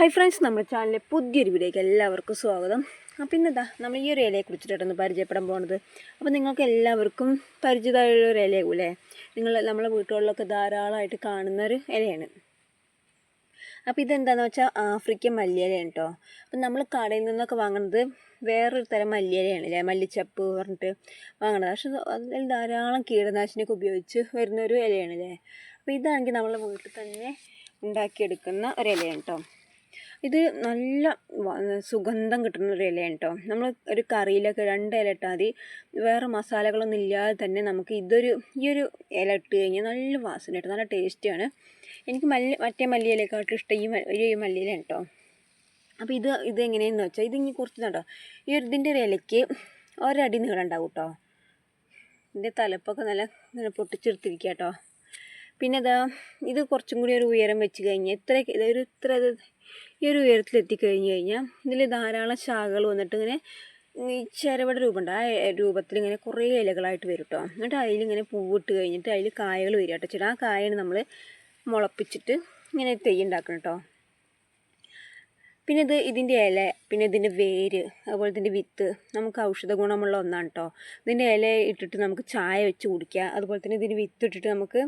Hi friends നമ്മുടെ ചാനലിലെ പുതിയൊരു വീഡിയോയ്ക്ക് എല്ലാവർക്കും സ്വാഗതം. അപ്പോൾ ഇന്നെന്താ നമ്മൾ ഈ ഒരു ഇലയെ കുറിച്ചിട്ടാണ് പരിചയപ്പെടാൻ പോകുന്നത് അപ്പോൾ നിങ്ങൾക്ക് എല്ലാവർക്കും പരിചിതമായ ഒരു ഇലയാകൂലേ നിങ്ങൾ നമ്മളെ വീട്ടുകളിലൊക്കെ ധാരാളമായിട്ട് കാണുന്ന ഒരു ഇലയാണ്. അപ്പോൾ ഇതെന്താണെന്ന് വെച്ചാൽ ആഫ്രിക്കൻ മല്ലിയിലയാണ് കേട്ടോ അപ്പം നമ്മൾ കടയിൽ നിന്നൊക്കെ വാങ്ങുന്നത് വേറൊരു തരം മല്ലിയിലയാണ് അല്ലേ? മല്ലിച്ചപ്പ് പറഞ്ഞിട്ട് വാങ്ങണത്. പക്ഷെ അതിൽ ധാരാളം കീടനാശിനിയൊക്കെ ഉപയോഗിച്ച് വരുന്ന ഒരു ഇലയാണ് അല്ലേ? അപ്പോൾ ഇതാണെങ്കിൽ നമ്മളെ വീട്ടിൽ തന്നെ ഉണ്ടാക്കിയെടുക്കുന്ന ഒരു ഇലയാണ് കേട്ടോ ഇത് നല്ല സുഗന്ധം കിട്ടുന്ന ഒരു ഇലയാണ് കേട്ടോ നമ്മൾ ഒരു കറിയിലൊക്കെ രണ്ട് ഇല ഇട്ടാൽ മതി. വേറെ മസാലകളൊന്നും ഇല്ലാതെ തന്നെ നമുക്ക് ഇതൊരു ഈ ഒരു ഇല ഇട്ട് കഴിഞ്ഞാൽ നല്ല വാസന കേട്ടോ. നല്ല ടേസ്റ്റിയാണ് എനിക്ക് മല്ലി മറ്റേ മല്ലിയിലേക്കാട്ടും ഇഷ്ടം ഈ ഈ മല്ലിയിലാണ് കേട്ടോ അപ്പോൾ ഇത് ഇത് എങ്ങനെയാണെന്ന് വെച്ചാൽ ഇത് ഇനി കുറച്ച് കേട്ടോ ഈ ഒരു ഇതിന്റെ ഒരു ഇലയ്ക്ക് ഒരടി നീളം ഉണ്ടാവും കേട്ടോ ഇതിന്റെ തലപ്പൊക്കെ നല്ല നല്ല പൊട്ടിച്ചെടുത്തിരിക്കുക കേട്ടോ പിന്നെ ഇതാ ഇത് കുറച്ചും കൂടി ഒരു ഉയരം വെച്ച് കഴിഞ്ഞാൽ ഇത്ര ഇതൊരു ഇത്ര ഇത് ഈ ഒരു ഉയരത്തിൽ എത്തിക്കഴിഞ്ഞ് കഴിഞ്ഞാൽ ഇതിൽ ധാരാളം ശാഖകൾ വന്നിട്ട് ഇങ്ങനെ ഈ ചിരവട രൂപമുണ്ട്. ആ രൂപത്തിൽ ഇങ്ങനെ കുറേ ഇലകളായിട്ട് വരും കേട്ടോ എന്നിട്ട് അതിലിങ്ങനെ പൂവിട്ട് കഴിഞ്ഞിട്ട് അതിൽ കായകൾ വരിക കേട്ടോ ചേട്ടാ ആ കായാണ് നമ്മൾ മുളപ്പിച്ചിട്ട് ഇങ്ങനെ തൈ ഉണ്ടാക്കണം കേട്ടോ പിന്നെ ഇത് ഇതിന്റെ ഇല പിന്നെ ഇതിന്റെ വേര് അതുപോലെ ഇതിന്റെ വിത്ത് നമുക്ക് ഔഷധ ഗുണമുള്ള ഒന്നാണ് കേട്ടോ ഇതിന്റെ ഇല ഇട്ടിട്ട് നമുക്ക് ചായ വെച്ച് കുടിക്കുക അതുപോലെ തന്നെ ഇതിന്റെ വിത്ത് ഇട്ടിട്ട് നമുക്ക്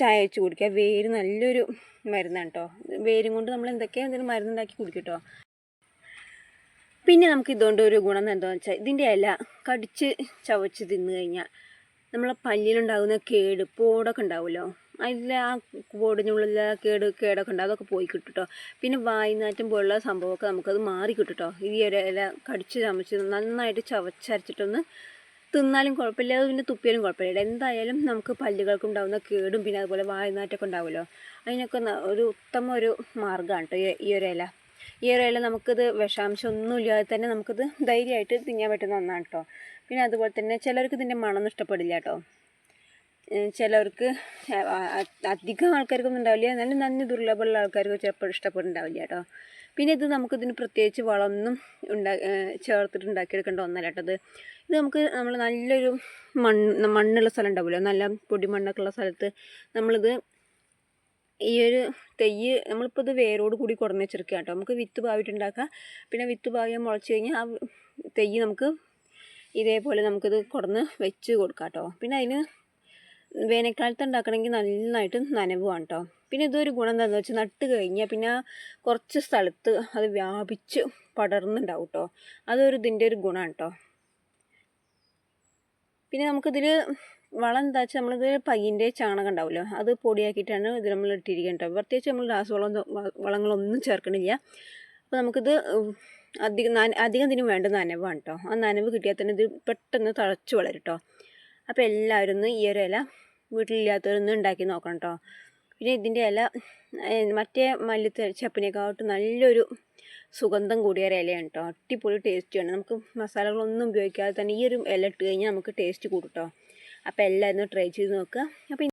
ചായ വെച്ച് കുടിക്കുക. വേര് നല്ലൊരു മരുന്നാണ് കേട്ടോ വേരും കൊണ്ട് നമ്മൾ എന്തൊക്കെയാണ് എന്തെങ്കിലും മരുന്നുണ്ടാക്കി കുടിക്കും കേട്ടോ പിന്നെ നമുക്ക് ഇതുകൊണ്ട് ഒരു ഗുണം എന്താണെന്ന് വെച്ചാൽ ഇതിന്റെ ഇല കടിച്ച് ചവച്ച് തിന്നു കഴിഞ്ഞാൽ നമ്മളെ പല്ലിലുണ്ടാകുന്ന കേട് പോടൊക്കെ ഉണ്ടാവുമല്ലോ. അതിൽ ആ പോടിനുള്ളിൽ കേട് കേടൊക്കെ ഉണ്ട് അതൊക്കെ പോയി കിട്ടും കേട്ടോ പിന്നെ വായ്നാറ്റം പോലുള്ള സംഭവമൊക്കെ നമുക്കത് മാറി കിട്ടും കേട്ടോ ഈ ഒരു ഇല കടിച്ച് ചമച്ച് നന്നായിട്ട് ചവച്ചരച്ചിട്ടൊന്ന് തിന്നാലും കുഴപ്പമില്ല അത് പിന്നെ തുപ്പിയാലും കുഴപ്പമില്ല. എന്തായാലും നമുക്ക് പല്ലുകൾക്ക് ഉണ്ടാകുന്ന കേടും പിന്നെ അതുപോലെ വായുനാറ്റമൊക്കെ ഉണ്ടാവുമല്ലോ. അതിനൊക്കെ ഒരു ഉത്തമ ഒരു മാർഗമാണ് കേട്ടോ ഈ- ഒരു ഇല. ഈ ഒരു ഇല നമുക്കിത് വിഷാംശം ഒന്നും ഇല്ലാതെ തന്നെ നമുക്കിത് ധൈര്യമായിട്ട് തിന്നാൻ പറ്റുന്ന ഒന്നാണ് കേട്ടോ പിന്നെ അതുപോലെ തന്നെ ചിലർക്ക് ഇതിന്റെ മണമൊന്നും ഇഷ്ടപ്പെടില്ല കേട്ടോ ചിലവർക്ക് അധികം ആൾക്കാർക്കൊന്നും ഉണ്ടാവില്ല. നല്ല നന്ദി ദുർലഭമുള്ള ആൾക്കാർക്ക് ചിലപ്പോൾ ഇഷ്ടപ്പെടുന്നുണ്ടാവില്ല കേട്ടോ. പിന്നെ ഇത് നമുക്കിതിന് പ്രത്യേകിച്ച് വളമൊന്നും ഉണ്ടാ ചേർത്തിട്ട് ഉണ്ടാക്കിയെടുക്കേണ്ട ഒന്നല്ല കേട്ടത് ഇത്. നമുക്ക് നമ്മൾ നല്ലൊരു മണ്ണ് മണ്ണുള്ള സ്ഥലം ഉണ്ടാവില്ല? നല്ല പൊടിമണ്ണൊക്കെ ഉള്ള സ്ഥലത്ത് നമ്മളിത് ഈ ഒരു തെയ്യ് നമ്മളിപ്പോൾ ഇത് വേരോട് കൂടി കുറഞ്ഞ് വെച്ചിരിക്കുക കേട്ടോ. നമുക്ക് വിത്ത് പാവിട്ടുണ്ടാക്കാം പിന്നെ വിത്ത് പാവിയാൻ മുളച്ച് കഴിഞ്ഞാൽ ആ തെയ്യ് നമുക്ക് ഇതേപോലെ നമുക്കിത് കുറഞ്ഞ് വെച്ച് കൊടുക്കാം കേട്ടോ. പിന്നെ അതിന് വേനൽക്കാലത്ത് ഉണ്ടാക്കണമെങ്കിൽ നന്നായിട്ട് നനവാണ് വേണം കേട്ടോ പിന്നെ ഇതൊരു ഗുണം എന്താണെന്ന് വെച്ചാൽ നട്ട് കഴിഞ്ഞാൽ പിന്നെ കുറച്ച് സ്ഥലത്ത് അത് വ്യാപിച്ച് പടർന്നുണ്ടാവും കേട്ടോ അതൊരു ഇതിന്റെ ഒരു ഗുണമാണ് കേട്ടോ പിന്നെ നമുക്കിതിൽ വളം എന്താ വെച്ചാൽ നമ്മളിത് പയ്യന്റെ ചാണകം ഉണ്ടാവുമല്ലോ അത് പൊടിയാക്കിയിട്ടാണ് ഇത് നമ്മൾ ഇട്ടിരിക്കുന്നത് കേട്ടോ പ്രത്യേകിച്ച് നമ്മൾ രാസവളം വളങ്ങളൊന്നും ചേർക്കണില്ല. അപ്പോൾ നമുക്കിത് അധികം അധികം ഇതിന് വേണ്ട നനവാണ് കേട്ടോ ആ നനവ് കിട്ടിയാൽ തന്നെ ഇത് പെട്ടെന്ന് തഴച്ചു വളരും കേട്ടോ അപ്പോൾ എല്ലാവരും ഈ ഒരു ഇല വീട്ടിലില്ലാത്തവരൊന്ന് ഉണ്ടാക്കി നോക്കണം കേട്ടോ പിന്നെ ഇതിന്റെ ഇല മറ്റേ മല്ലി ചപ്പിനേക്കാട്ടും നല്ലൊരു സുഗന്ധം കൂടിയ ഒരു ഇലയാണ് കേട്ടോ അടിപൊളി ടേസ്റ്റിയാണ് നമുക്ക് മസാലകളൊന്നും ഉപയോഗിക്കാതെ തന്നെ ഈ ഒരു ഇല ഇട്ട് കഴിഞ്ഞാൽ നമുക്ക് ടേസ്റ്റ് കൂടും കേട്ടോ അപ്പോൾ എല്ലാവരും ട്രൈ ചെയ്ത് നോക്കുക. അപ്പോൾ